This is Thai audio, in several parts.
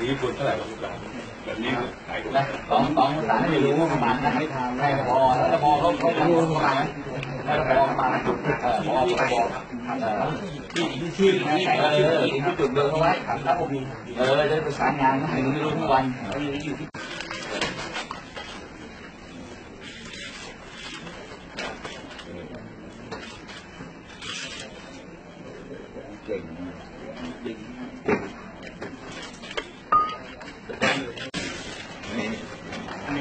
นี้คุณเท่าไหร่ครับคุณแบบนี้ขาย นะสองสองภาษาไม่รู้ว่าประมาณนะไม่ทำให้พอแล้วพอเขาเขาจะรู้ประมาณแล้วพอประมาณเออพอพอเออที่ที่ชื่อนะเออที่จุดเดิมเอาไว้ครับผมเออจะประสานงานให้รู้ไม่รู้ทุกวันอยู่ที่ เก่งอันนี้ตัวหลัง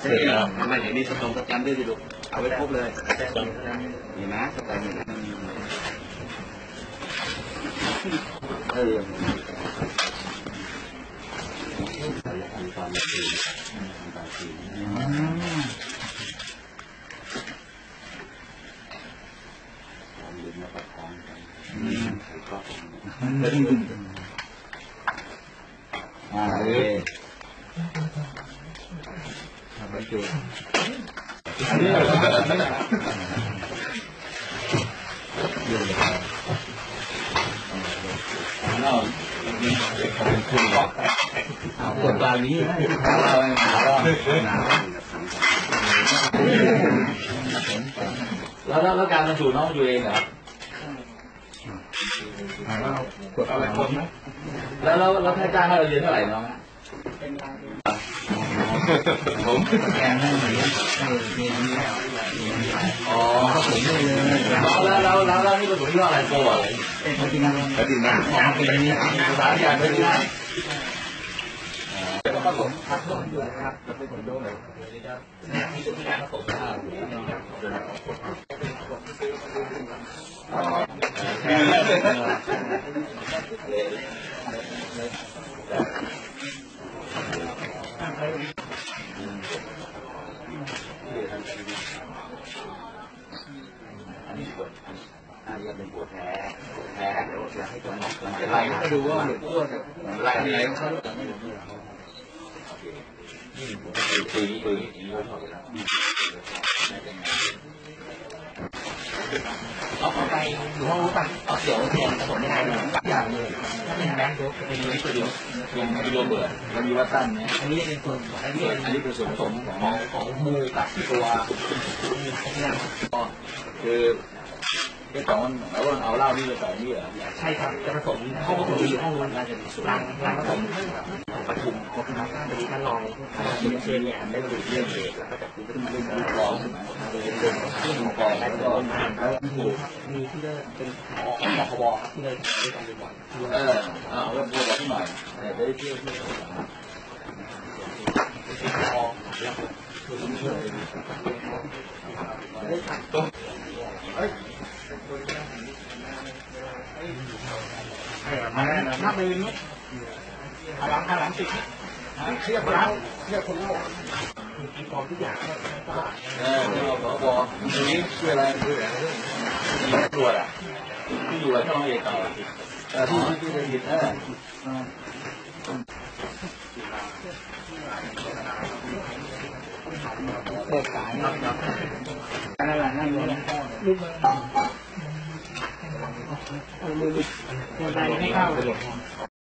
เสร็จแล้ว ไม่เห็นนี่สตรงสแกนด้วยสิลูกเอาไว้ครบเลยนี่นะสแกนนี่เออ อ่าเออทำไปจุด อันนี้ เราเอ ากดตานี้ให้เราหาเราหนาแล้วแล้วการบรรจุน้องอยู่เองเหรอแล้วแล้วแล้วค่าจ้างให้เราเรียนเท่าไหร่น้องผม แกงให้หน่อยอ๋อผมไม่เลยแล้วแล้วแล้วแล้วนี่เป็นผลที่ว่าอะไรโกะอะไรเป็นปฏิมา ปฏิมา อ๋อเป็นนี้ภาษาที่อ่านไม่ได้ผสมผสมอยู่นะครับจะเป็นผล อันนี้เป็นปวดแผลแผลเดี๋ยวจะให้ตัวหมอกมันจะไล่ดูว่ามันปวดมันไล่อะไรเขาปืนปืนเอาไปอยู่ห้องรู้ป่ะเอาเดี๋ยวเรียนผสมไม่ได้เลยอย่างเลยถ้าเป็นแบงค์เป็นวิดีโอรวมวิดีโอเบิร์ดแล้วมีวัตตันเนี่ยอันนี้เป็นส่วนอันนี้อันนี้เป็นส่วนผสมของของมูกับตัวนี่ก็คือ ไอ้สองแล้วว่าเอาเหล้านี่ไปใส่นี่เหรอใช่ครับจะผสมห้องผสมอยู่ห้องนู้นน่าจะมีร้านร้านผสมของปทุมขอบคุณครับวันนี้ท่านรองคุณเชนเนี่ยได้ดูเรื่องเด็กแล้วก็จัดขึ้นมาเรื่องกองใช่ไหมเรื่องของกองได้กก็องมาแล้วมีมีที่เลิกเป็นหมอของหมอขบครับที่เลิกด้วยกันบ่อยเออเอาเริ่มพูดกันหน่อยเดี๋ยวได้เที่ยวเที่ยวพอแล้วได้ ขัดหน้ามือนี้ขาหลังขาหลังติดเครียบแล้วเครียบคนโลกมีกองทุกอย่างเออเราขอบอตรงนี้ชื่ออะไรชื่ออะไรมีตรวจอะที่อยู่กับช่องเอกเก่าเออที่ที่ที่ได้ยินเออเปิดสายนั่นแหละนั่นเลยลูก 嗯没有没有没有没